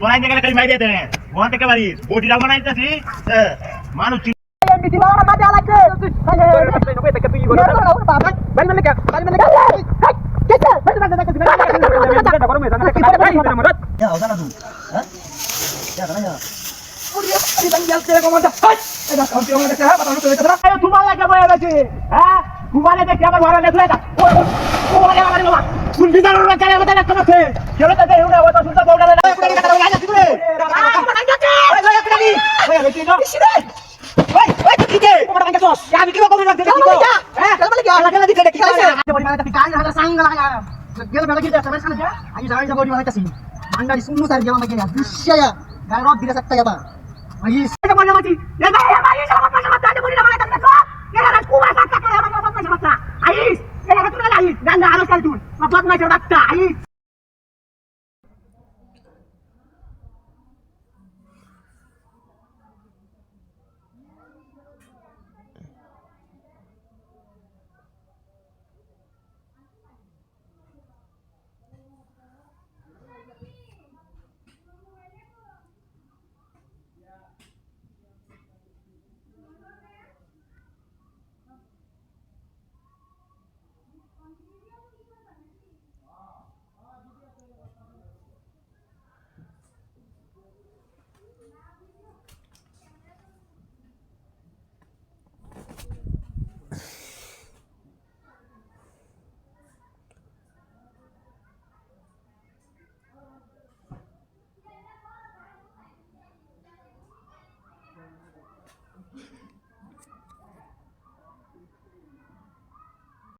পড়াই থেকে খালি মাইরে দেন। ওখান থেকে বাড়ি বটিটা বানাইতেছি মানুষ তোমার দেখে আমার ঘরে নেতা ಅಂಗಡಿ ಸುಮ್ಮನೆ ಸರ್ ಗೆಲ್ಲ ಬಗ್ಗೆ ವಿಷಯ ಯಾರೋ ದಿನ ಸಕ್ತ ಯಪ್ಪ ಈ ಸರ್ ಮಾಡಿ ಮಾಡಿ ಐಸ್ ಐಸ್ ನನ್ನ ಆಲೋಚನೆ ಐಸ್ ನನ್ನ ಆಲೋಚನೆ ಐಸ್